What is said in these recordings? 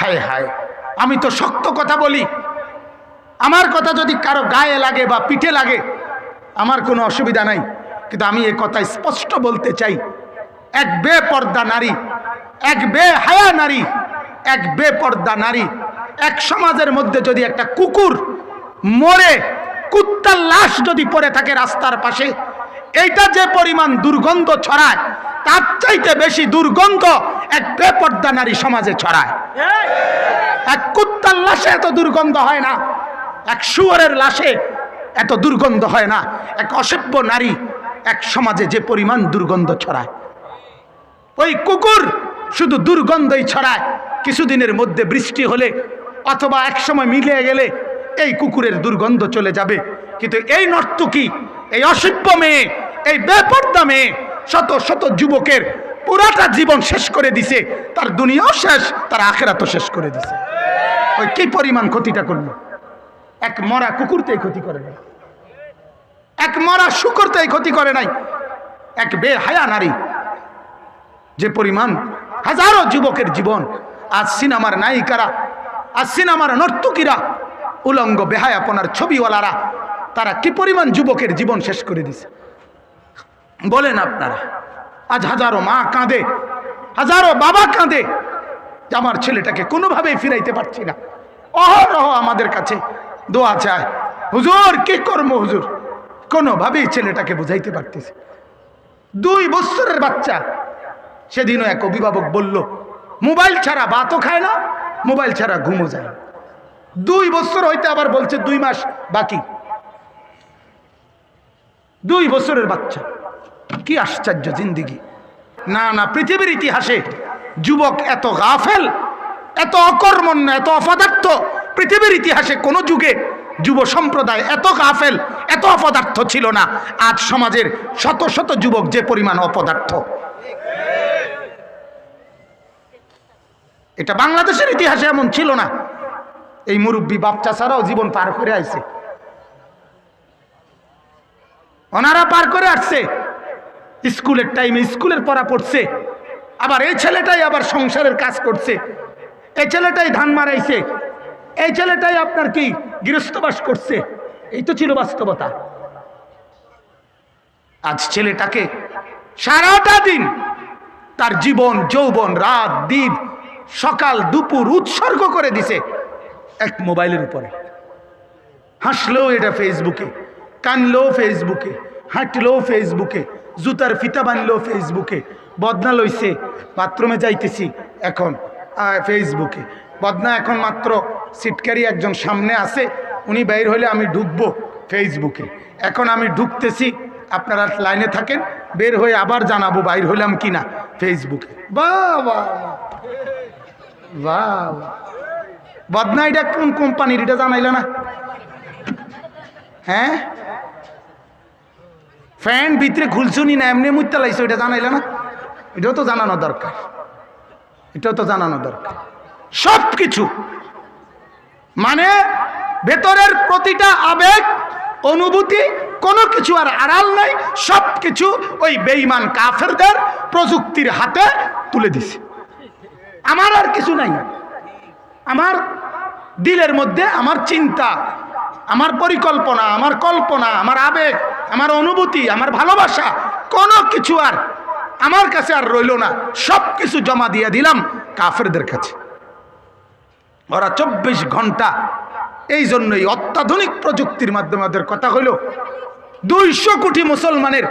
হায় হায়, আমি তো শক্ত কথা বলি। আমার কথা যদি কারও গায়ে লাগে বা পিঠে লাগে, আমার কোনো অসুবিধা নাই। কিন্তু আমি এ কথা স্পষ্ট বলতে চাই, এক বেপর্দা নারী, এক বে হায়া নারী, এক বেপর্দা নারী, এক সমাজের মধ্যে যদি একটা কুকুর মরে, কুত্তার লাশ যদি পড়ে থাকে রাস্তার পাশে এইটা যে পরিমাণ দুর্গন্ধ ছড়ায়, তার চাইতে বেশি দুর্গন্ধ এক বেপর্দা নারী সমাজে ছড়ায়। এক কুত্তার লাশে এত দুর্গন্ধ হয় না, এক শুয়ারের লাশে এত দুর্গন্ধ হয় না, এক অসভ্য নারী এক সমাজে যে পরিমাণ দুর্গন্ধ ছড়ায়। ওই কুকুর শুধু দুর্গন্ধই ছড়ায়, কিছুদিনের মধ্যে বৃষ্টি হলে অথবা এক সময় মিলে গেলে এই কুকুরের দুর্গন্ধ চলে যাবে। কিন্তু এই নর্তকী এই অসভ্য মেয়ে, এই বেপর্দা মেয়ে শত শত যুবকের পুরাটা জীবন শেষ করে দিছে। তার দুনিয়াও শেষ, তার আখেরাতও শেষ করে দিছে। ওই কি পরিমাণ ক্ষতিটা করল? এক মরা কুকুরতেই ক্ষতি করে নাই। এক মরা শুকুরতেই ক্ষতি করে নাই। এক বেহায়া নারী। যে পরিমাণ হাজারো যুবকের জীবন আজ সিনেমার নায়িকারা, আজ সিনেমার নর্তকীরা, উলঙ্গ বেহায়াপনার ছবিওয়ালারা তারা কি পরিমাণ যুবকের জীবন শেষ করে দিছে? বলেন আপনারা, আজ হাজারো মা কাঁদে, হাজারো বাবা কাঁদে, যে আমার ছেলেটাকে কোনোভাবেই ফিরাইতে পারছি না। অহরহ আমাদের কাছে দোয়া চায়। হুজুর, কি করব হুজুর? কোনোভাবেই ছেলেটাকে বুঝাইতে পারতেছি দুই বছরের বাচ্চা। সেদিনও এক অভিভাবক বলল, মোবাইল ছাড়া ভাতও খায় না, মোবাইল ছাড়া ঘুমও যায়। দুই বছর হইতে আবার বলছে, দুই মাস বাকি। দুই বছরের বাচ্চা। কি আশ্চর্য জিন্দিগি। না না, পৃথিবীর ইতিহাসে যুবক এত গাফেল, এত অকর্মণ্য, এত অপদার্থ, পৃথিবীর ইতিহাসে কোনো যুগে যুব সম্প্রদায় এত গাফেল, এত অপদার্থ ছিল না। আজ সমাজের শত শত যুবক যে পরিমাণ অপদার্থ। এটা বাংলাদেশের ইতিহাসে এমন ছিল না। এই মুরব্বী বাচ্চা ছাড়াও জীবন পার করে আইছে। ওনারা পার করে আসছে। স্কুলের টাইমে স্কুলের পড়া পড়ছে। আবার এই ছেলেটাই আবার সংসারের কাজ করছে। এই ছেলেটাই ধান মারাইছে। এই ছেলেটাই আপনার কি গৃহস্থবাস করছে? এই তো ছিল বাস্তবতা। আজ ছেলেটাকে সারাটা দিন তার জীবন, যৌবন, রাত, দিন, সকাল, দুপুর উৎসর্গ করে দিছে এক মোবাইলের উপরে। হাসলেও এটা ফেসবুকে কানলেও ফেসবুকে হাঁটলেও ফেসবুকে, জুতার ফিতা বানলেও ফেসবুকে, বদনা লইছে, বাথরুমে যাইতেছি এখন ফেসবুকে বদনা এখন মাত্র সিটকারি একজন সামনে আছে, উনি বাইর হলে আমি ঢুকবো ফেসবুকে এখন আমি ঢুকতেছি, আপনারা লাইনে থাকেন, বের হয়ে আবার জানাব বাইর হলাম ফেসবুকে বাহ বাহ। বাহ বাহ। বদনা এটা কোন কোম্পানির, এটা জানাইলে না হ্যাঁ? ফ্যান ভিতরে খুলছুনি না, এমনি মুইতে লাইছে, ওইটা জানাইলে না? এটাও তো জানানো দরকার। এটাও তো জানানো দরকার। সব কিছু মানে ভেতরের প্রতিটা আবেগ, অনুভূতি, কোনো কিছু আর আড়াল নাই সব কিছু ওই বেইমান কাফেরদের প্রযুক্তির হাতে তুলে দিছে। আমার আর কিছু নাই। আমার দিলের মধ্যে আমার চিন্তা আমার পরিকল্পনা, আমার কল্পনা, আমার আবেগ, আমার অনুভূতি, আমার ভালোবাসা, কোনো কিছু আর আমার কাছে আর রইল না। সব কিছু জমা দিয়ে দিলাম কাফেরদের কাছে। ওরা চব্বিশ ঘণ্টা এই জন্যই অত্যাধুনিক প্রযুক্তির মাধ্যমে ওদের কথা হইল। দুইশো কোটি মুসলমানের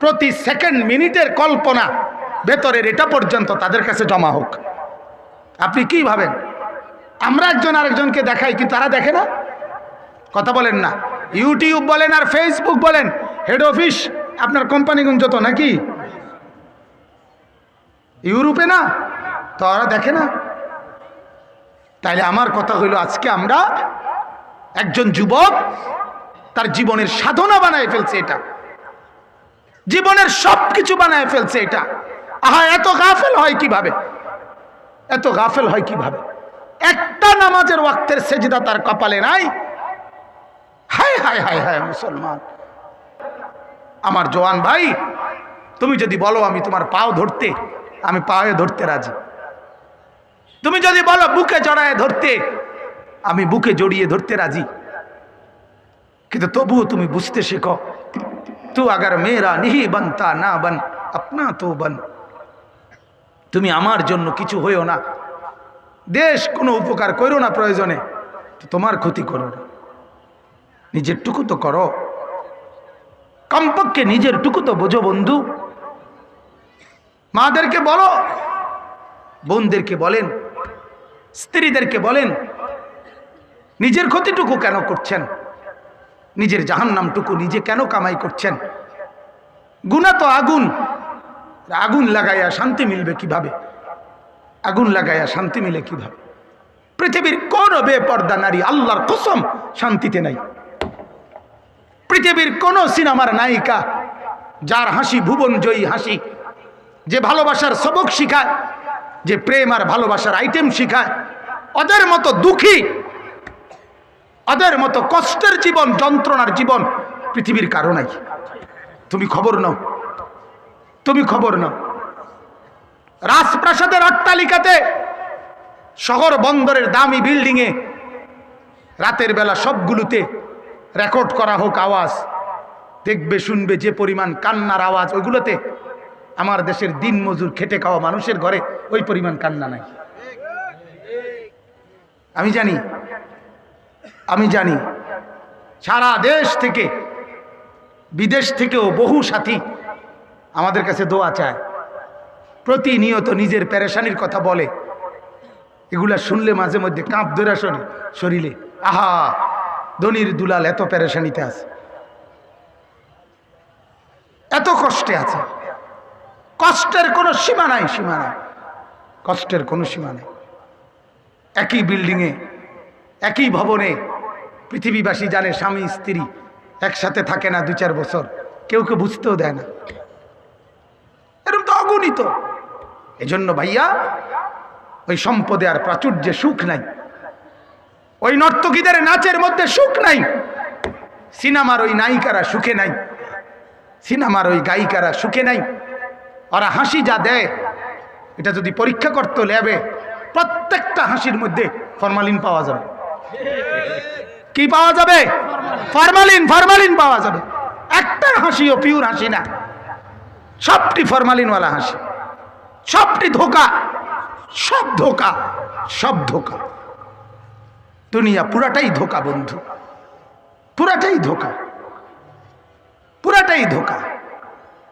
প্রতি সেকেন্ড মিনিটের কল্পনা ভেতরের এটা পর্যন্ত তাদের কাছে জমা হোক। আপনি কি ভাবেন? আমরা একজন আরেকজনকে দেখাই, কিন্তু তারা দেখে না? কথা বলেন না। ইউটিউব বলেন আর ফেসবুক বলেন হেড অফিস আপনার কোম্পানিগুন যত নাকি? ইউরোপে না? তো ওরা দেখে না। তাইলে আমার কথা হইল আজকে আমরা একজন যুবক, তার জীবনের সাধনা বানায় ফেলছে এটা। জীবনের সব কিছু বানায় ফেলছে এটা। আহা, এত গাফেল হয় কীভাবে? এত গাফেল হয় কীভাবে? একটা নামাজের ওয়াক্তের সেজদা তার কপালে নাই। হায় হায় হায় হায়, মুসলমান। আমার জওয়ান ভাই, তুমি যদি বলো আমি তোমার পাও ধরতে, আমি পায়ে ধরতে রাজি। তুমি যদি বলো বুকে জড়ায় ধরতে, আমি বুকে জড়িয়ে ধরতে রাজি। কিন্তু তবুও তুমি বুঝতে শেখো, তু আগার মেয়েরা নিহি বানতা না বান, আপনা তো বান। তুমি আমার জন্য কিছু হইও না। দেশ কোনো উপকার করো না প্রয়োজনে তোমার ক্ষতি করো না। নিজের টুকু তো করো। কমপক্ষে নিজের টুকু তো বোঝো বন্ধু। মাদেরকে বলো, বোনদেরকে বলেন, স্ত্রীদেরকে বলেন, নিজের ক্ষতিটুকু কেন করছেন? নিজের জাহান্নামটুকু নিজে কেন কামাই করছেন? গুণা তো আগুন। আগুন লাগাইয়া শান্তি মিলবে কীভাবে? আগুন লাগাইয়া শান্তি মিলে কীভাবে? পৃথিবীর কোন বেপর্দা নারী আল্লাহর কসম শান্তিতে নাই। পৃথিবীর কোন সিনেমার নায়িকা যার হাসি ভুবন জয়ী হাসি, যে ভালোবাসার সবক শিখায়, যে প্রেম আর ভালোবাসার আইটেম শিখায়, ওদের মতো দুঃখী, ওদের মতো কষ্টের জীবন, যন্ত্রণার জীবন পৃথিবীর কারণাই তুমি খবর নাও। তুমি খবর নাও। রাজপ্রাসাদের অট্টালিকাতে শহর বন্দরের দামি বিল্ডিংয়ে রাতের বেলা সবগুলোতে রেকর্ড করা হোক আওয়াজ। দেখবে, শুনবে যে পরিমাণ কান্নার আওয়াজ। ওইগুলোতে আমার দেশের দিন মজুর খেটে খাওয়া মানুষের ঘরে ওই পরিমাণ কান্না নাই। আমি জানি আমি জানি, সারা দেশ থেকে, বিদেশ থেকেও বহু সাথী আমাদের কাছে দোয়া চায়। প্রতিনিয়ত নিজের প্যারেশানির কথা বলে। এগুলা শুনলে মাঝে মধ্যে কাঁপ ধরে শরীরে। আহা! ধনির দুলাল এত প্যারেশানিতে আছে। এত কষ্টে আছে। কষ্টের কোনো সীমা নাই সীমা নাই। কষ্টের কোনো সীমা নেই। একই বিল্ডিংয়ে, একই ভবনে পৃথিবীবাসী জানে স্বামী, স্ত্রী একসাথে থাকে না দু চার বছর। কেউ কেউ বুঝতেও দেয় না। এরকম তো অগণিত। এজন্য ভাইয়া, ওই সম্পদে আর প্রাচুর্যে সুখ নাই। ওই নর্তকীদের নাচের মধ্যে সুখ নাই। সিনেমার ওই নায়িকারা সুখে নাই। সিনেমার ওই গায়িকারা সুখে নাই। ওরা হাসি যা দেয়, এটা যদি পরীক্ষা করতো ল্যাবে প্রত্যেকটা হাসির মধ্যে ফরমালিন পাওয়া যাবে। কি পাওয়া যাবে? ফরমালিন ফরমালিন পাওয়া যাবে। একটা হাসিও পিওর হাসি না। সবটি ফরমালিনওয়ালা হাসি। সবটি ধোকা, সব ধোকা সব ধোকা। দুনিয়া পুরাটাই ধোকা, বন্ধু। পুরাটাই ধোকা। পুরাটাই ধোকা।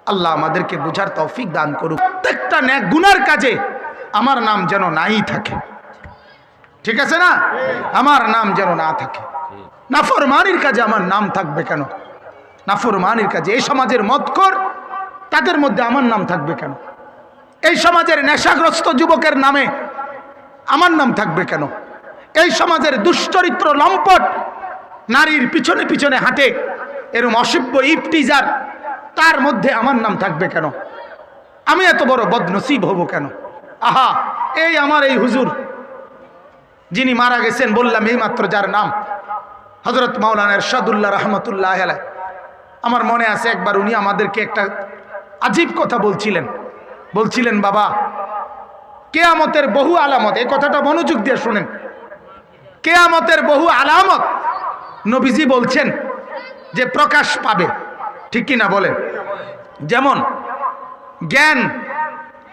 আল্লাহ আমাদেরকে বোঝার তৌফিক দান করুক। প্রত্যেকটা ন্যাক গুনার কাজে আমার নাম যেন নাই থাকে। ঠিক আছে না? আমার নাম যেন না থাকে। নাফরমানির কাজে আমার নাম থাকবে কেন? নাফরমানির কাজে এই সমাজের মতকর তাদের মধ্যে আমার নাম থাকবে কেন? এই সমাজের নেশাগ্রস্ত যুবকের নামে আমার নাম থাকবে কেন? এই সমাজের দুশ্চরিত্র লম্পট, নারীর পিছনে পিছনে হাঁটে, এরম অসভ্য ইফটিজার, তার মধ্যে আমার নাম থাকবে কেন? আমি এত বড় বদনসিব হব কেন? আহা, এই আমার এই হুজুর, যিনি মারা গেছেন বললাম এই মাত্র যার নাম হজরত মাওলানা এরশাদুল্লাহ রহমতুল্লাহ আমার মনে আছে একবার উনি আমাদেরকে একটা আজীব কথা বলছিলেন। বলছিলেন, বাবা, কেয়ামতের বহু আলামত, এই কথাটা মনোযোগ দিয়ে শুনেন। কেয়ামতের বহু আলামত নবীজি বলছেন যে প্রকাশ পাবে। ঠিক কি না বলেন? যেমন, জ্ঞান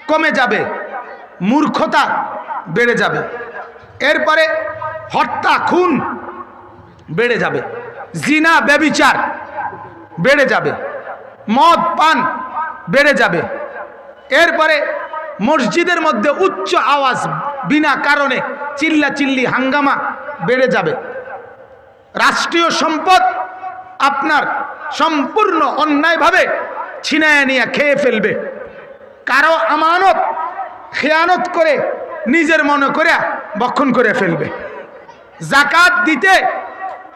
কমে যাবে, মূর্খতা বেড়ে যাবে, এরপরে হত্যা, খুন বেড়ে যাবে, জিনা, ব্যবিচার বেড়ে যাবে, মদ, পান বেড়ে যাবে, এরপরে মসজিদের মধ্যে উচ্চ আওয়াজ বিনা কারণে চিল্লা চিল্লি হাঙ্গামা বেড়ে যাবে। রাষ্ট্রীয় সম্পদ আপনার সম্পূর্ণ অন্যায়ভাবে ছিনায় নিয়ে খেয়ে ফেলবে। কারও আমানত, খেয়ানত করে নিজের মনে করে বক্ষণ করে ফেলবে। জাকাত দিতে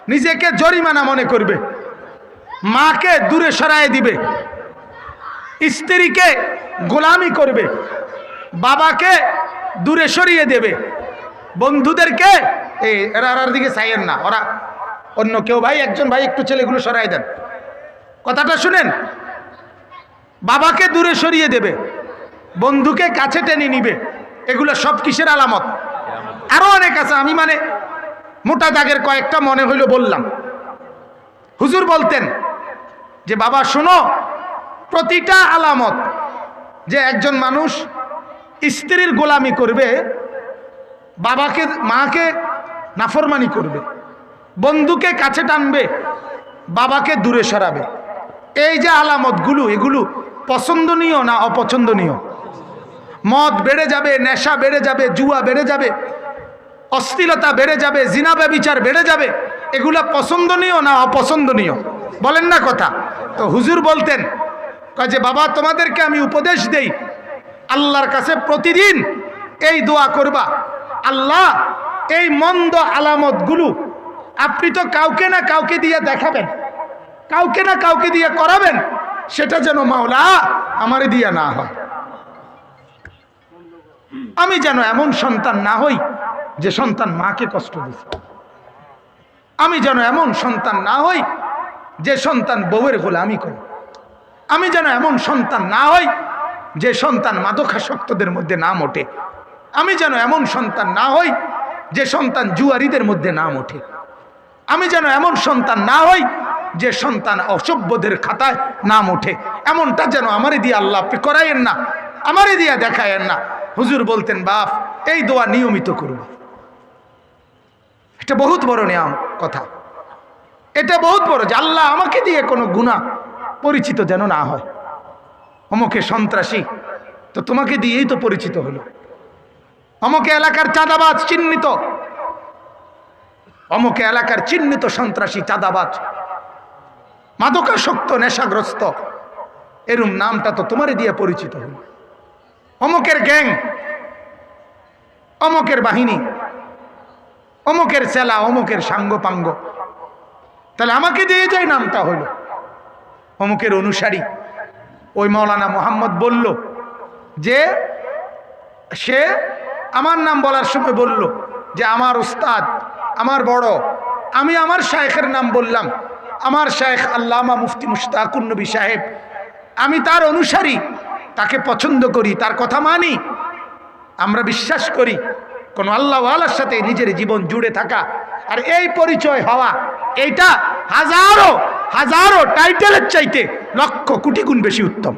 নিজেকে জরিমানা মনে করবে। মাকে দূরে সরায় দিবে। স্ত্রীকে গোলামি করবে। বাবাকে দূরে সরিয়ে দেবে। বন্ধুদেরকে, এই, এরা এরার দিকে চাইয়েন না, ওরা অন্য কেউ ভাই, একজন ভাই, একটু ছেলেগুলো সরাই দেন। কথাটা শুনেন? বাবাকে দূরে সরিয়ে দেবে, বন্ধুকে কাছে টেনে নিবে, এগুলো সব কিসের আলামত? আরও অনেক আছে, আমি মানে মোটা দাগের কয়েকটা মনে হইল বললাম। হুজুর বলতেন যে, বাবা, শোনো, প্রতিটা আলামত যে একজন মানুষ স্ত্রীর গোলামি করবে বাবাকে, মাকে নাফরমানি করবে। বন্ধুকে কাছে টানবে, বাবাকে দূরে সরাবে। এই যে আলামতগুলো, এগুলো পছন্দনীয় না অপছন্দনীয়? মদ বেড়ে যাবে, নেশা বেড়ে যাবে, জুয়া বেড়ে যাবে, অশ্লীলতা বেড়ে যাবে, জিনা ব্যবিচার বেড়ে যাবে, এগুলা পছন্দনীয় না অপছন্দনীয়? বলেন না কথা। তো হুজুর বলতেন, কয় যে, বাবা, তোমাদেরকে আমি উপদেশ দেই। আল্লাহর কাছে প্রতিদিন এই দোয়া করবা আল্লাহ, এই মন্দ আলামতগুলো আপনি তো কাউকে না কাউকে দিয়ে দেখাবেন, কাউকে না কাউকে দিয়ে করাবেন, সেটা যেন মাওলা আমারে দিয়া না হয়। আমি যেন এমন সন্তান না হই যে সন্তান মাকে কষ্ট দিছে। আমি যেন এমন সন্তান না হই যে সন্তান বউয়ের গোলামি করি। আমি যেন এমন সন্তান না হই যে সন্তান মাদকাসক্তদের মধ্যে না ওঠে আমি যেন এমন সন্তান না হই যে সন্তান জুয়ারিদের মধ্যে নাম ওঠে। আমি যেন এমন সন্তান না হই যে সন্তান অসভ্যদের খাতায় নাম ওঠে। এমনটা যেন আমারে দিয়ে আল্লাহ করাইয়েন না, আমারে দিয়া দেখায়েন না। হুজুর বলতেন, বাপ, এই দোয়া নিয়মিত করব। এটা বহুত বড় নিয়ম কথা। এটা বহুত বড় যে আল্লাহ আমাকে দিয়ে কোনো গুণা পরিচিত যেন না হয়। অমকে সন্ত্রাসী, তো তোমাকে দিয়েই তো পরিচিত হলো। অমকে এলাকার চাঁদাবাজ চিহ্নিত। অমকে এলাকার চিহ্নিত সন্ত্রাসী চাঁদাবাজ। মাদকাসক্ত, নেশাগ্রস্ত। এরম নামটা তো তোমারে দিয়ে পরিচিত হলো। অমকের গ্যাং, অমকের বাহিনী, অমকের সেলা, অমকের সাঙ্গ পাঙ্গ তাহলে আমাকে দিয়ে যায় নামটা হলো? অমুকের অনুসারী, ওই মৌলানা মোহাম্মদ বলল যে সে আমার নাম বলার সময় বলল যে আমার উস্তাদ, আমার বড়, আমি আমার শায়েখের নাম বললাম। আমার শায়েখ আল্লামা মুফতি মুশতাকুর নবী সাহেব, আমি তার অনুসারী, তাকে পছন্দ করি, তার কথা মানি। আমরা বিশ্বাস করি, কোন আল্লাহওয়ালার সাথে নিজের জীবন জুড়ে থাকা। আর এই পরিচয় হওয়া, এইটা হাজারো হাজারো টাইটেলের চাইতে লক্ষ কোটি গুণ বেশি উত্তম।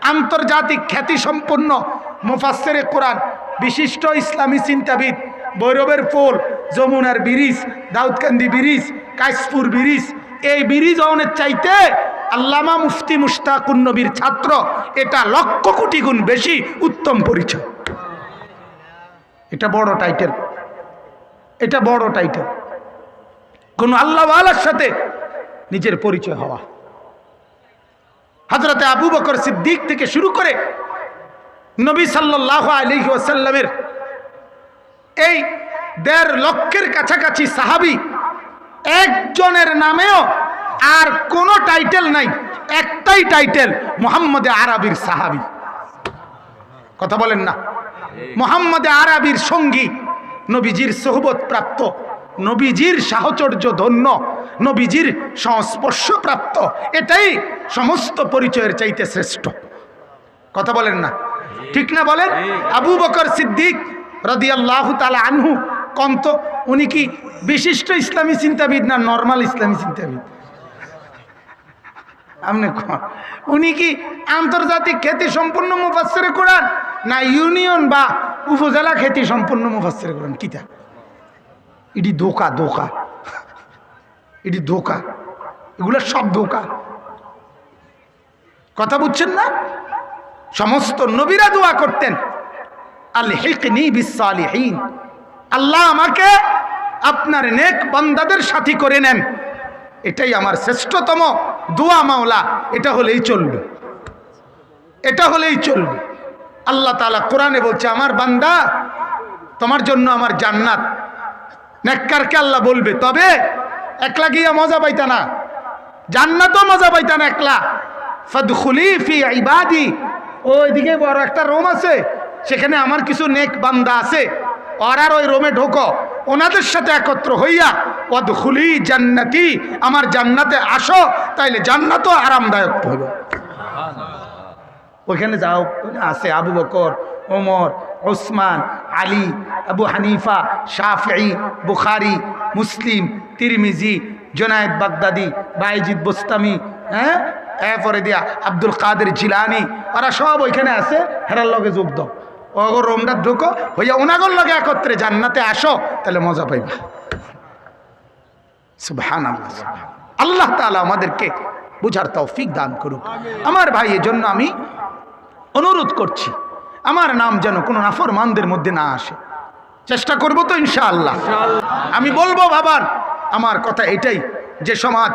আন্তর্জাতিক খ্যাতি সম্পন্ন মুফাসেরে কোরআন, বিশিষ্ট ইসলামী চিন্তাবিদ বৈরবের ফুল, যমুনার bridge, Daudkandi bridge Kashpur bridge. এই ব্রিজ অনের চাইতে আল্লামা মুফতি মুশতাকুন নবীর ছাত্র। এটা লক্ষ কোটি গুণ বেশি উত্তম পরিচয়। এটা বড় টাইটেল। এটা বড় টাইটেল। কোন আল্লাহওয়ালার সাথে নিজের পরিচয় হওয়া। হজরতে আবু বকর সিদ্দিক থেকে শুরু করে নবী সাল্লাহ আলহি ওয়াসাল্লামের এই দেড় লক্ষের কাছাকাছি সাহাবি একজনের নামেও আর কোনো টাইটেল নাই, একটাই টাইটেল, মোহাম্মদে আরবির সাহাবি। কথা বলেন না। মোহাম্মদে আরবির সঙ্গী নবীজির সোহবত প্রাপ্ত নবীজির সাহচর্য ধন্য নবীজির সংস্পর্শ প্রাপ্ত এটাই সমস্ত পরিচয়ের চাইতে শ্রেষ্ঠ। কথা বলেন না। ঠিক না বলেন? আবু বকর সিদ্দিক রদিয়াল্লাহ তালা আনহু কন্ত, উনি কি বিশিষ্ট ইসলামী চিন্তাবিদ না নর্মাল ইসলামী চিন্তাবিদ? আপনি উনি কি আন্তর্জাতিক খ্যাতি সম্পূর্ণ মুফাসের কোরআন না ইউনিয়ন বা উপজেলা খ্যাতি সম্পূর্ণ মুফাসের কোরআন? কিতা? এটি দোকা দোকা এটি দোকা এগুলো সব দোকা কথা বুঝছেন না? সমস্ত নবীরা দোয়া করতেন আল্লাহ আমাকে আপনার নেক বান্দাদের সাথী করে নেন। এটাই আমার শ্রেষ্ঠতম দোয়া মাওলা। এটা হলেই চলবে। এটা হলেই চলবে। আল্লাহ তাআলা কোরআনে বলছে, আমার বান্দা, তোমার জন্য আমার জান্নাত। নেককারকে আল্লাহ বলবে, তবে একলা গিয়া মজা পাইতা না। জান্নাতও মজা পাইতা না একলা। ফাদখুলি ফি ইবাদি। ওইদিকে বড় একটা রোম আছে, সেখানে আমার কিছু নেক বান্দা আছে। ওরার ওই রোমে ঢোকো। ওনাদের সাথে একত্র হইয়া ওদখুলি জান্নাতি, আমার জান্নাতে আসো, তাইলে জান্নাতও আরামদায়ক হবে ওইখানে যাও আছে আবু বকর, ওমর, ওসমান, আলী, আবু হানিফা শাফি বুখারি মুসলিম, তিরমিজি, জোনায়েদ বাগদাদি, বাইজিদ বোস্তামি হ্যাঁ? এরপরে দিয়া আব্দুল কাদের জিলানি, ওরা সব ওইখানে আছে, হেরার লগে যোগ দাও। অগর রোমটা ঢুকো, হইয়া ওনাগর লগে একত্রে জান্নাতে আসো, তাহলে মজা পাইবা। সুবহান আল্লাহ তাআলা আমাদেরকে বুঝার তৌফিক দান করুক। আমার ভাই জন্য আমি অনুরোধ করছি, আমার নাম যেন কোনো নাফরমানদের মধ্যে না আসে। চেষ্টা করব তো ইনশাআল্লাহ। আমি বলব বাবার আমার কথা এটাই, যে সমাজ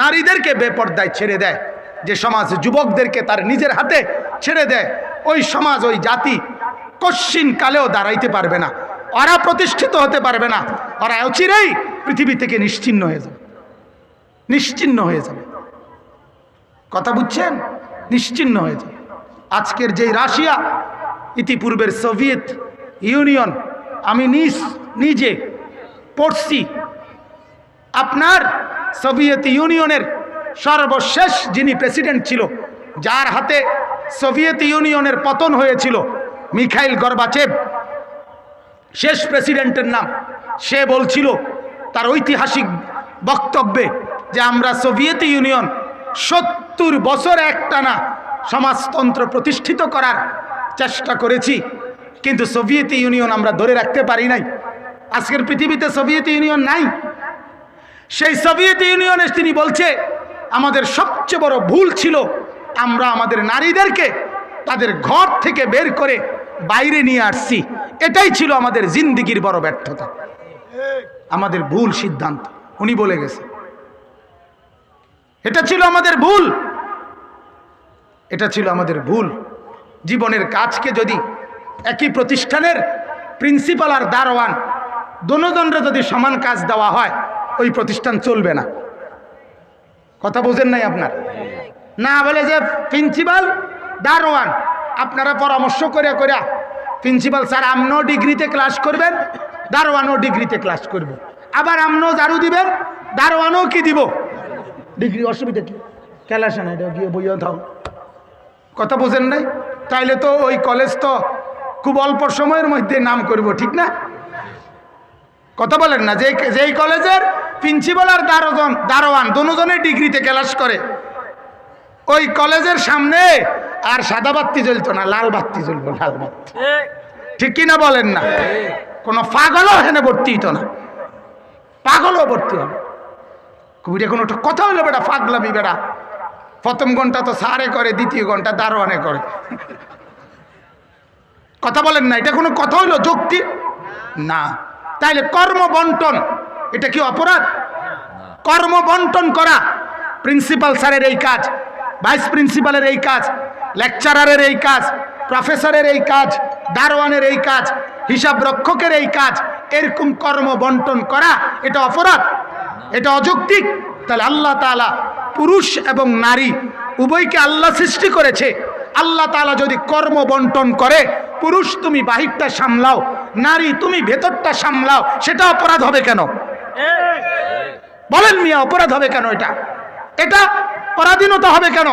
নারীদেরকে বেপর্দায় ছেড়ে দেয়, যে সমাজ যুবকদেরকে তার নিজের হাতে ছেড়ে দেয়, ওই সমাজ, ওই জাতি কশ্চিন কালেও দাঁড়াইতে পারবে না, ওরা প্রতিষ্ঠিত হতে পারবে না, ওরা অচিরেই পৃথিবী থেকে নিশ্চিন্ন হয়ে যাবে, নিশ্চিন্ন হয়ে যাবে। কথা বুঝছেন? নিশ্চিন্ন হয়ে যাবে। আজকের যেই রাশিয়া, ইতিপূর্বের সোভিয়েত ইউনিয়ন আমি নিজ, নিজে পড়ছি। আপনার সোভিয়েত ইউনিয়নের সর্বশেষ যিনি প্রেসিডেন্ট ছিল, যার হাতে সোভিয়েত ইউনিয়নের পতন হয়েছিল, মিখাইল গর্বাচেভ। শেষ প্রেসিডেন্টের নাম সে বলছিল তার ঐতিহাসিক বক্তব্যে যে আমরা সোভিয়েত ইউনিয়ন সত্তর বছর একটানা সমাজতন্ত্র প্রতিষ্ঠিত করার চেষ্টা করেছি। কিন্তু সোভিয়েত ইউনিয়ন আমরা ধরে রাখতে পারি নাই। আজকের পৃথিবীতে সোভিয়েত ইউনিয়ন নাই। সেই সোভিয়েত ইউনিয়নে তিনি বলছে, আমাদের সবচেয়ে বড় ভুল ছিল আমরা আমাদের নারীদেরকে তাদের ঘর থেকে বের করে বাইরে নিয়ে আসছি। এটাই ছিল আমাদের জিন্দিগির বড় ব্যর্থতা। আমাদের ভুল সিদ্ধান্ত। উনি বলে গেছে। এটা ছিল আমাদের ভুল। এটা ছিল আমাদের ভুল। জীবনের কাজকে যদি একই প্রতিষ্ঠানের প্রিন্সিপাল আর দারোয়ান দনোদণ্ডে যদি সমান কাজ দেওয়া হয়, ওই প্রতিষ্ঠান চলবে না। কথা বোঝেন নাই আপনার? না বলে যে প্রিন্সিপাল, দারোয়ান, আপনারা পরামর্শ করে করে প্রিন্সিপাল স্যার আমনও ডিগ্রিতে ক্লাস করবেন, দারোয়ানও ডিগ্রিতে ক্লাস করব। আবার আমনও ঝাড়ু দিবেন, দারোয়ানও কি দিব? ডিগ্রি অসুবিধা কি? ক্লাস না এটা গিয়ে বইও থাও কথা বোঝেন নাই? তাইলে তো ওই কলেজ তো খুব অল্প সময়ের মধ্যে নাম করব, ঠিক না? কথা বলেন না, যে যেই কলেজের প্রিন্সিপাল আর দারোজন দারোয়ান দুজনে ডিগ্রিতে ক্লাস করে। ওই কলেজের সামনে আর সাদা বাতি জ্বলতো না, লাল বাতি জ্বলবো লাল বাতি। ঠিক কি না বলেন না? কোনো পাগলও এখানে ভর্তি হতো না। পাগলও ভর্তি হবে। কবিটা কোনো কথা হলো বেটা, পাগলামি বেটা। প্রথম ঘণ্টা তো সারে করে, দ্বিতীয় ঘণ্টা দারোয়ানে করে। কথা বলেন না, এটা কোনো কথা হইল যুক্তি না। তাইলে কর্ম বন্টন, এটা কি অপরাধ? কর্ম বন্টন করা প্রিন্সিপাল স্যারের এই কাজ ভাইস প্রিন্সিপালের এই কাজ লেকচারারের এই কাজ প্রফেসরের এই কাজ, দারোয়ানের এই কাজ, হিসাব রক্ষকের এই কাজ, এরকম কর্ম বন্টন করা, এটা অপরাধ? এটা অযৌক্তিক? তাহলে আল্লাহ তাআলা পুরুষ এবং নারী উভয়কে আল্লাহ সৃষ্টি করেছে। আল্লাহ তাআলা যদি কর্ম বন্টন করে পুরুষ তুমি বাহিরটা সামলাও, নারী তুমি ভেতরটা সামলাও, সেটা অপরাধ হবে কেন? বলেন মিয়া, অপরাধ হবে কেন এটা? এটা পরাধীনতা হবে কেন?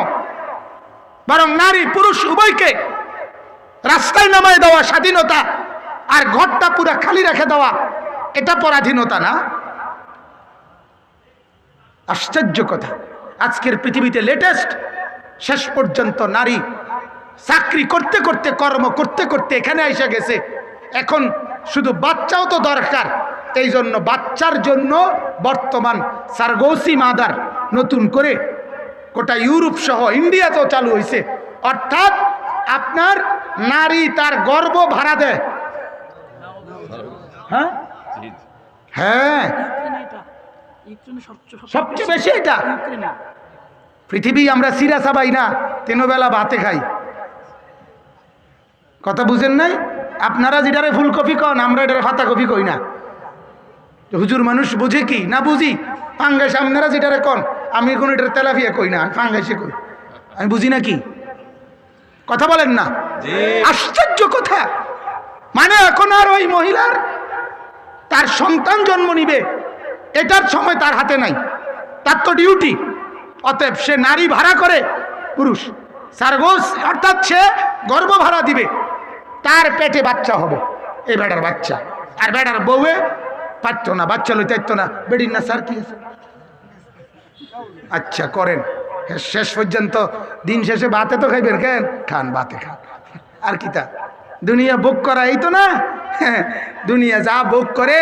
বরং নারী, পুরুষ, উভয়কে রাস্তায় নামায় দেওয়া স্বাধীনতা আর ঘরটা পুরা খালি রেখে দেওয়া, এটা পরাধীনতা না? আশ্চর্য কথা। আজকের পৃথিবীতে লেটেস্ট শেষ পর্যন্ত নারী চাকরি করতে করতে, কর্ম করতে করতে এখানে এসে গেছে। এখন শুধু বাচ্চাও তো দরকার। এই জন্য বাচ্চার জন্য বর্তমান সারগৌসি মাদার নতুন করে গোটা ইউরোপ সহ ইন্ডিয়াতেও চালু হয়েছে অর্থাৎ আপনার নারী তার গর্ব ভাড়া দেয়। হ্যাঁ? হ্যাঁ। সবচেয়ে বেশি এটা। পৃথিবী আমরা সিরা সাবাই না, তিনবেলা ভাতে খাই। কথা বুঝেন নাই? আপনারা যেটারে ফুলকপি কন আমরা এটারে ফাতা কপি কই না। হুজুর মানুষ বুঝে কি? না বুঝি? ফাঙ্গাস আপনারা যেটারে কন আমি কোন এটার তেলাফিয়া কই না ফাঙ্গাসে কই। আমি বুঝি না কি? কথা বলেন না। আশ্চর্য কথা। মানে এখন আর ওই মহিলার তার সন্তান জন্ম নিবে এটার সময় তার হাতে নাই। তার তো ডিউটি। অতএব সে নারী ভাড়া করে পুরুষ। সারগোস অর্থাৎ সে গর্ব ভাড়া দিবে। তার পেটে বাচ্চা হবে। এই বেটার বাচ্চা। আর বেটার বউয়ে পারতো না বাচ্চা লইতে পারতো না। বেডির না স্যার কি আচ্ছা করেন। শেষ পর্যন্ত দিন শেষে ভাতে তো খাইবেন কেন? খান ভাতে খান। আর কি তা? দুনিয়া বুক করা এই তো না? হ্যাঁ, দুনিয়া যা বুক করে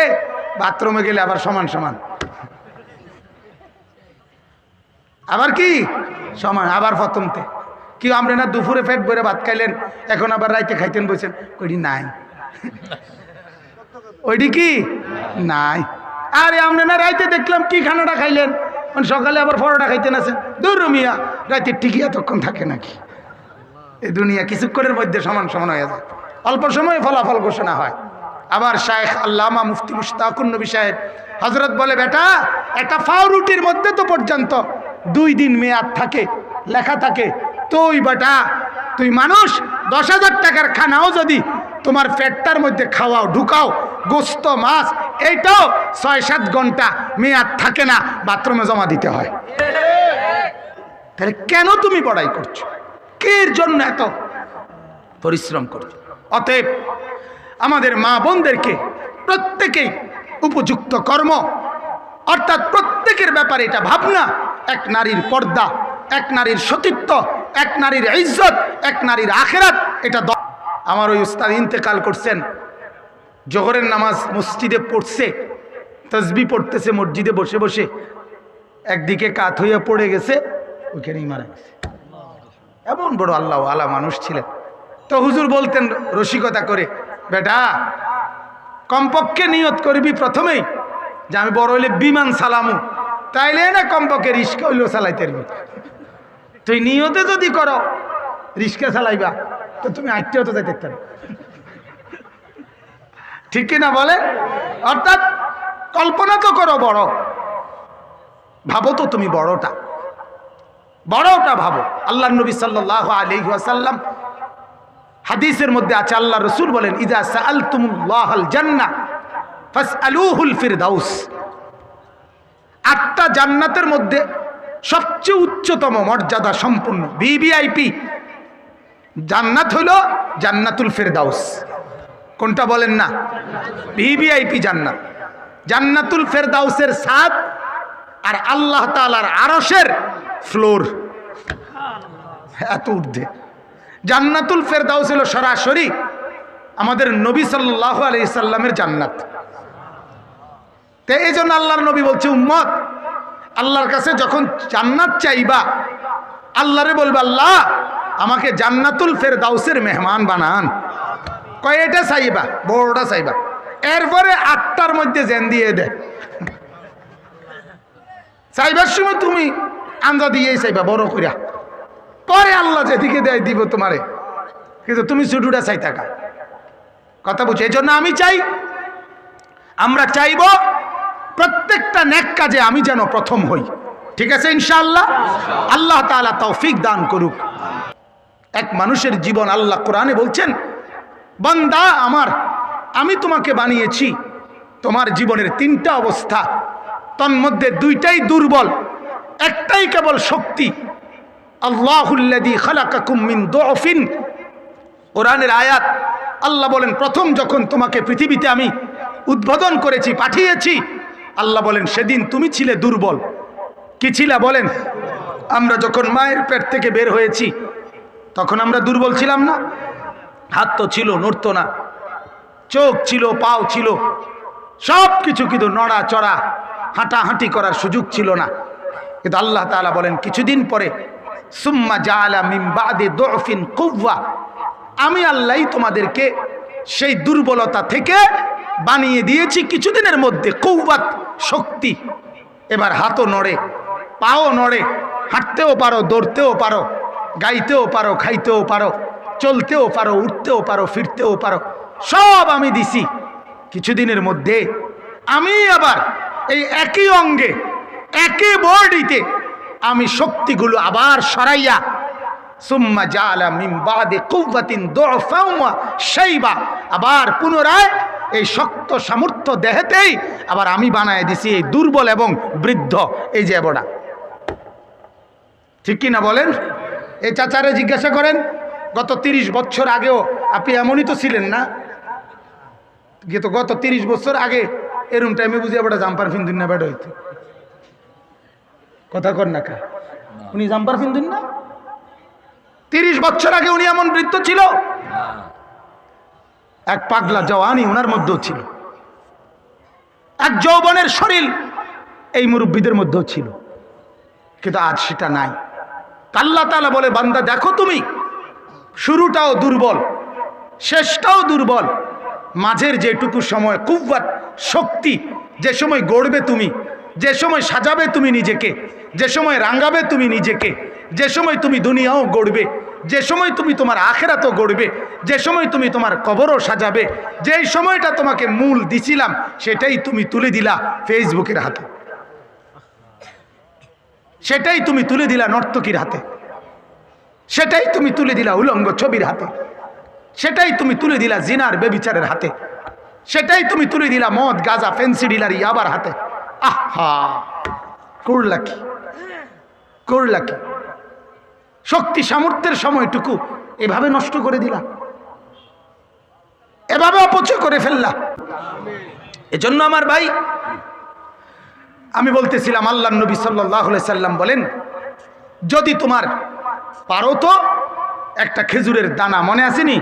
বাথরুমে গেলে আবার সমান সমান। আবার কি? সমান আবার প্রথমতে। কি আমরা না দুপুরে পেট ভরে ভাত খাইলেন? এখন আবার রাইতে খাইতেন বলছেন কইটি নাই। ওইটি কি? নাই। আরে আমরা না রাইতে দেখলাম কি খানাটা খাইলেন? মানে সকালে আবার পরোটা খাইতেন আছেন। দূর মিয়া রাইতে ঠিকই এতক্ষণ থাকে নাকি? এ দুনিয়া কিছুক্ষণের মধ্যে সমান সমান হয়ে যায়। অল্প সময়ে ফলাফল ঘোষণা হয়। আবার শায়েখ আল্লামা মুফতি মুশতাকুন নবী সাহেব হজরত বলে বেটা একটা ফাউরুটির মধ্যে তো পর্যন্ত দুই দিন মেয়াদ থাকে লেখা থাকে তুই বেটা, তুই মানুষ, দশ হাজার টাকার খানাও যদি তোমার পেটটার মধ্যে খাওয়াও, ঢুকাও, গোস্ত, মাছ, এইটাও ছয় সাত ঘণ্টা মেয়াদ থাকে না, বাথরুমে জমা দিতে হয়। তাহলে কেন তুমি বড়াই করছ? কের জন্য এত পরিশ্রম করছ? অতএব আমাদের মা বোনদেরকে প্রত্যেকেই উপযুক্ত কর্ম, অর্থাৎ প্রত্যেকের ব্যাপারে এটা ভাবনা, এক নারীর পর্দা, এক নারীর সতীত্ব এক নারীর ইজ্জত, এক নারীর আখেরাত, এটা আমার ওই উস্তাদ ইন্তেকাল করছেন। জোহরের নামাজ মসজিদে পড়ছে তসবি পড়তেছে, মসজিদে বসে বসে। একদিকে কাত হইয়া পড়ে গেছে, ওইখানেই মারা গেছে। এমন বড় আল্লাহ আলা মানুষ ছিলেন। তো হুজুর বলতেন রসিকতা করে, বেটা, কমপক্ষে নিয়ত করবি প্রথমেই, যে আমি বড় হইলে বিমান সালামু তাইলে না কমপক্ষে রিস্কা হইলেও পারবি। তুই নিয়তে যদি করো, রিস্কা চালাইবা। তো তুমি আটটেও তো পারবে ঠিক কিনা বলে? অর্থাৎ কল্পনা তো করো বড়। ভাবো তো তুমি বড়টা। বড়টা ভাবো। আল্লাহ নবী সাল্লাহ আলী আসাল্লাম হাদিসের মধ্যে আছে, আল্লাহ রসুল বলেন ইজা সাল তুমুল্লাহল জান্না ফাস ফিরদাউস। আটটা জান্নাতের মধ্যে সবচেয়ে উচ্চতম মর্যাদা সম্পূর্ণ ভিভিআইপি জান্নাত হইল জান্নাতুল ফেরদাউস। কোনটা বলেন না? ভিভিআইপি জান্নাত। জান্নাতুল ফেরদাউসের সাদ আর আল্লাহ তালার আরসের ফ্লোর। এত ঊর্ধ্বে। জান্নাতুল ফেরদাউস হলো সরাসরি আমাদের নবী সাল্লাহ আলি সাল্লামের জান্নাত। তো এই জন্য আল্লাহর নবী বলছে, উম্মত আল্লাহর কাছে যখন জান্নাত চাইবা, আল্লাহরে বলবে, আল্লাহ, আমাকে জান্নাতুল ফের দাউসের মেহমান বানান। কয় এটা চাইবা? বড়টা চাইবা। এরপরে আটটার মধ্যে জেন দিয়ে দেয় চাইবার সময় তুমি আন্দা দিয়েই চাইবা, বড় করিয়া পরে আল্লাহ যেদিকে দেয় দিব তোমারে। কিন্তু তুমি ছুটুটা চাই থাকা কথা বুঝছ? এই জন্য আমি চাই, আমরা চাইব প্রত্যেকটা ন্যাক কাজে আমি যেন প্রথম হই। ঠিক আছে, ইনশাআল্লাহ? আল্লাহ তাআলা তৌফিক দান করুক। এক মানুষের জীবন আল্লাহ কোরআনে বলছেন, বান্দা আমার, আমি তোমাকে বানিয়েছি। তোমার জীবনের তিনটা অবস্থা। তন্মধ্যে দুইটাই দুর্বল, একটাই কেবল শক্তি। আল্লাহুল্লাদি দুআফিন। কোরআনের আয়াত, আল্লাহ বলেন, প্রথম যখন তোমাকে পৃথিবীতে আমি উদ্বোধন করেছি, পাঠিয়েছি আল্লাহ বলেন, সেদিন তুমি ছিলে দুর্বল। কি ছিলা বলেন? আমরা যখন মায়ের পেট থেকে বের হয়েছি, তখন আমরা দুর্বল ছিলাম না। হাত তো ছিল, নড়তো না। চোখ ছিল, পাও ছিল। সব কিছু কিন্তু নড়া চড়া হাঁটাহাঁটি করার সুযোগ ছিল না। কিন্তু আল্লাহ তাআলা বলেন, কিছুদিন পরে, সুম্মা জালা মিমবাদে দফিন কুব্বা আমি আল্লাহই তোমাদেরকে সেই দুর্বলতা থেকে বানিয়ে দিয়েছি কিছুদিনের মধ্যে। কৌবাত শক্তি। এবার হাতও নড়ে, পাও নড়ে, হাঁটতেও পারো, দৌড়তেও পারো, গাইতেও পারো, খাইতেও পারো, চলতেও পারো, উঠতেও পারো, ফিরতেও পারো, সব আমি দিছি। কিছুদিনের মধ্যে আমি আবার এই একই অঙ্গে, একই বডিতে আমি শক্তিগুলো আবার সরাইয়া, সুম্মা জালা মিম বাদে কুব্বাতিন দুআফাওয়া শাইবা, আবার পুনরায় এই শক্ত সামর্থ্য দেহেতেই আবার আমি বানায় দিছি এই দুর্বল এবং বৃদ্ধ। এই যে এবড়া। ঠিক কি না বলেন? এই চাচারে জিজ্ঞাসা করেন, গত তিরিশ বছর আগেও আপনি এমনই তো ছিলেন না? তো গত তিরিশ বছর আগে এরম টাইমে বুঝি আবার জাম্পার ফিন্দুন না বেড়া হইতে। কথা কর না কা। উনি জাম্পার ফিন্দুন না? তিরিশ বছর আগে উনি এমন বৃত্ত ছিল? এক পাগলা জওয়ানি ওনার মধ্যেও ছিল। এক যৌবনের শরীর এই মুরব্বীদের মধ্যেও ছিল। কিন্তু আজ সেটা নাই। আল্লাহ তালা বলে, বান্দা, দেখো তুমি, শুরুটাও দুর্বল, শেষটাও দুর্বল। মাঝের যেটুকু সময়, কুব্বাত, শক্তি, যে সময় গড়বে তুমি, যে সময় সাজাবে তুমি নিজেকে, যে সময় রাঙ্গাবে তুমি নিজেকে, যে সময় তুমি দুনিয়াও গড়বে যে সময় তুমি তোমার আখেরাতও গড়বে, যে সময় তুমি তোমার কবরও সাজাবে, যেই সময়টা তোমাকে মূল দিছিলাম, সেটাই তুমি তুলে দিলা ফেসবুকের হাতে। সেটাই তুমি তুলে দিলা নর্তকীর হাতে। সেটাই তুমি তুলে দিলা উলঙ্গ ছবির হাতে। সেটাই তুমি তুলে দিলা জিনার বেবিচারের হাতে। সেটাই তুমি তুলে দিলা মদ, গাজা, ফেন্সি ডিলার ইয়াবার হাতে। আহা! করলা কি? করলা কি? শক্তি সামর্থ্যের সময়টুকু এভাবে নষ্ট করে দিলা। এভাবে অপচয় করে ফেললা। এজন্য আমার ভাই, আমি বলতেছিলাম, আল্লাহ নবী সাল্লাহ সাল্লাম বলেন, যদি তোমার পারো তো একটা খেজুরের দানা, মনে আসেনি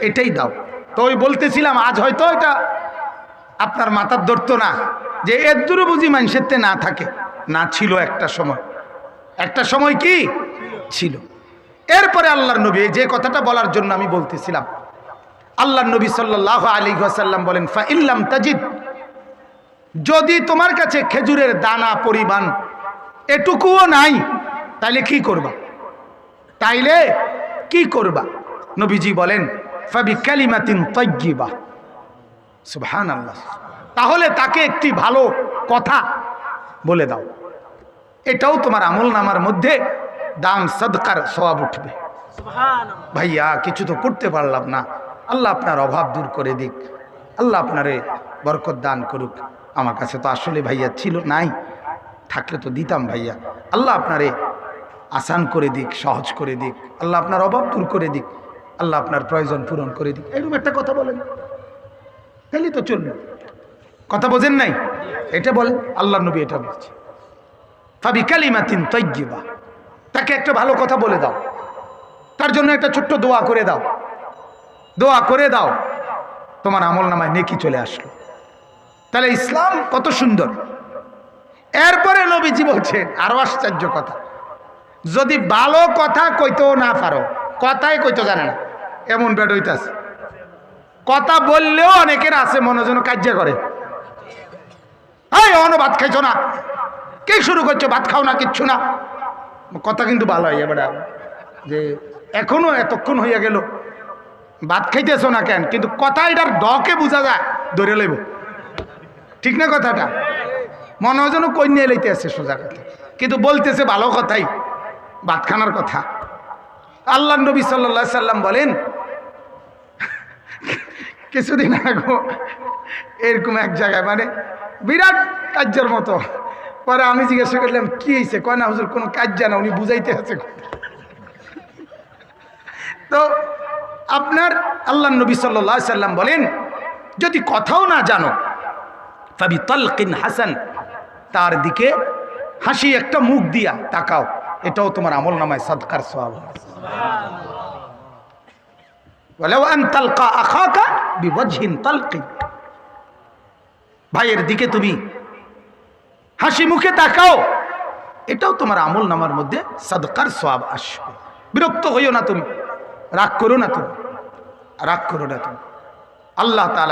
এটাই দাও। তো ওই বলতেছিলাম, আজ হয়তো এটা আপনার মাথার ধরতো না, যে এর দূরে বুঝি মানুষের না থাকে। না ছিল একটা সময়। একটা সময় কি? ছিল। এরপরে আল্লাহর নবী যে কথাটা বলার জন্য আমি বলতেছিলাম। আল্লাহ নবী সাল্লাহ আলী সাল্লাম বলেন, ফা ইল্লাম তাজিদ। যদি তোমার কাছে খেজুরের দানা পরিমাণ এটুকুও নাই, তাইলে কি করবা? তাইলে কি করবা? নবীজি বলেন ফাবি কালিমাতিন তৈবা সুবহান আল্লাহ তাহলে তাকে একটি ভালো কথা বলে দাও। এটাও তোমার আমল নামার মধ্যে দান সদকার সবাব উঠবে। ভাইয়া কিছু তো করতে পারলাম না। আল্লাহ আপনার অভাব দূর করে দিক। আল্লাহ আপনারে বরকত দান করুক। আমার কাছে তো আসলে ভাইয়া ছিল নাই। থাকলে তো দিতাম ভাইয়া। আল্লাহ আপনারে আসান করে দিক সহজ করে দিক। আল্লাহ আপনার অভাব দূর করে দিক। আল্লাহ আপনার প্রয়োজন পূরণ করে দিক। এরকম একটা কথা বলেন। তাহলে তো চলবে। কথা বোঝেন নাই? এটা বলেন আল্লাহ নবী এটা বলছে ফাবি কালিমাতিন তৈবা তাকে একটা ভালো কথা বলে দাও। তার জন্য একটা ছোট্ট দোয়া করে দাও। দোয়া করে দাও, তোমার আমল নামায় নেকি চলে আসলো। তাহলে ইসলাম কত সুন্দর। এরপরে নবীজি বলছেন, আরও আশ্চর্য কথা। যদি ভালো কথা কইতেও না পারো, কথাই কইতে জানে না, এমন বেড হইতাছে। কথা বললেও অনেকের আছে, মনে যেন কার্য করে। এই অন ভাত খাইছো না? কে শুরু করছ? ভাত খাও না, কিচ্ছু না। কথা কিন্তু ভালো হয়, এবার। যে এখনও এতক্ষণ হইয়া গেল। ভাত খাইতেছো না কেন? কিন্তু কথা এটার ডকে বোঝা যায়, ধরে লইব। ঠিক না কথাটা? মনে হয় যেন কন্যা লইতে আছে সোজা কথা। কিন্তু বলতেছে ভালো কথাই, ভাত খানার কথা। আল্লাহ নবী সাল্লা সাল্লাম বলেন, কিছুদিন আগো এরকম এক জায়গায় মানে বিরাট কার্যের মতো পরে আমি জিজ্ঞাসা করলাম, কি হয়েছে কয়, না, হুজুর, কোনো কাজ জানা, উনি বুঝাইতে আছে। তো আপনার আল্লাহ নবী সাল্লা সাল্লাম বলেন, যদি কথাও না জানো তবে তলকিন হাসান, তার দিকে হাসি একটা মুখ দিয়া তাকাও। এটাও তোমার আমল নামায় বিবজহিন তালকিন। ভাইয়ের দিকে তুমি হাসি মুখে তাকাও। এটাও তোমার আমল নামার মধ্যে সদকার সব আসবে। বিরক্ত হইও না তুমি। রাগ করো না তুমি। রাগ করো না তুমি। আল্লাহ তালা